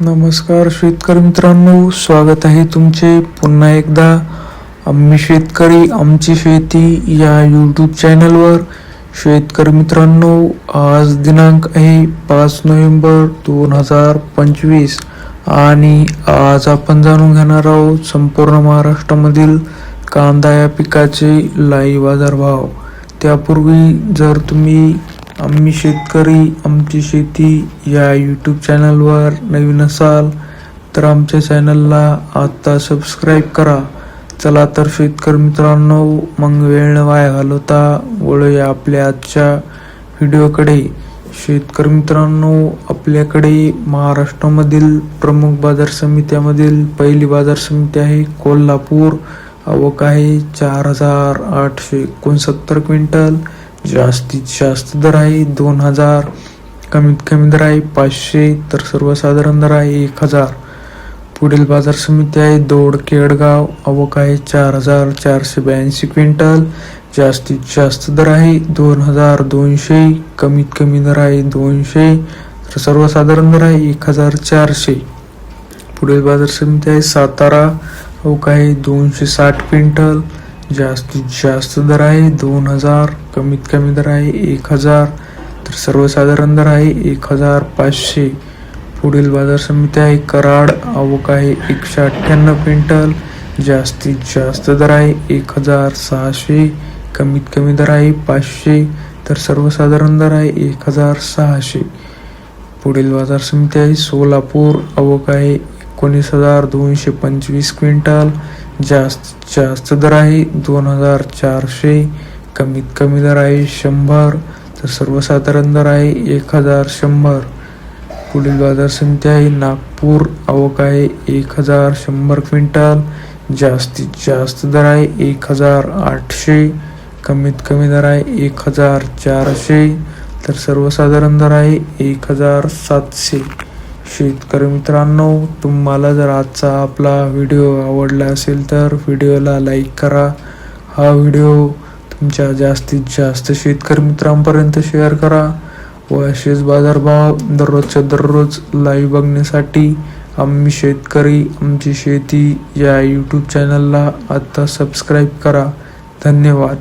नमस्कार शेतकरी मित्रांनो स्वागत आहे तुमचे पुन्हा एकदा. आम्ही शेतकरी आमची शेती या यूट्यूब चॅनलवर शेतकरी मित्रांनो आज दिनांक आहे पाच नोव्हेंबर दोन हजार पंचवीस आणि आज आपण जाणून घेणार आहोत संपूर्ण महाराष्ट्रामधील कांदा या पिकाचे लाईव्ह बाजारभाव. त्यापूर्वी जर तुम्ही आम्ही शेतकरी आमची शेती या यूट्यूब चॅनलवर नवीन असाल तर आमच्या चॅनलला आता सबस्क्राईब करा. चला तर शेतकरी मित्रांनो मग वेळ न वाया घालवता वळूया आपल्या आजच्या व्हिडिओकडे शेतकरी मित्रांनो आपल्याकडे महाराष्ट्रामधील प्रमुख बाजार समित्यामधील पहिली बाजार समिती आहे कोल्हापूर. आवक आहे चार हजार आठशे एकोणसत्तर क्विंटल. जास्तीत जास्त दर आहे दोन हजार कमीत कमी दर आहे पाचशे तर सर्वसाधारण दर आहे एक हजार. पुढील बाजार समिती आहे दोड केडगाव आवक आहे चार हजार चारशे ब्याऐंशी क्विंटल. जास्तीत जास्त दर आहे दोन हजार दोनशे कमीत कमी दर आहे दोनशे तर सर्वसाधारण दर आहे एक हजार चारशे. पुढील बाजार समिती आहे सातारा आवक आहे दोनशे साठ क्विंटल. जास्तीत जास्त दर आहे. दोन हजार कमीत कमी दर आहे एक हजार. तर सर्वसाधारण दर आहे एक हजार पाचशे. पुढील बाजार समिती आहे कराड. आवक आहे एकशे अठ्ठ्याण्णव क्विंटल. जास्तीत जास्त दर आहे एक हजार सहाशे. कमीत कमी दर आहे पाचशे. तर सर्वसाधारण दर आहे एक हजार सहाशे. पुढील बाजार समिती आहे सोलापूर. आवक आहे एकोणीस हजार दोनशे पंचवीस क्विंटल. जास्तीत जास्त दर आहे दोन हजार चारशे कमीत कमी दर आहे शंभर तर सर्वसाधारण दर आहे एक हजार शंभर. पुढील बाजार समिती आहे नागपूर. आवक आहे एक हजार शंभर क्विंटल. जास्तीत जास्त दर आहे एक हजार आठशे. कमीत कमी दर आहे एक हजार चारशे. तर सर्वसाधारण दर आहे एक हजार सातशे. शेतकरी मित्रांनो तुम्हाला जर आजचा आपला व्हिडिओ आवडला असेल तर व्हिडिओला लाईक करा. हा व्हिडिओ तुमच्या जास्तीत जास्त शेतकरी मित्रांपर्यंत शेअर करा व असेच बाजारभाव दररोजच्या दररोज लाईव्ह बघण्यासाठी आम्ही शेतकरी आमची शेती या यूट्यूब चॅनलला आत्ता सबस्क्राईब करा. धन्यवाद.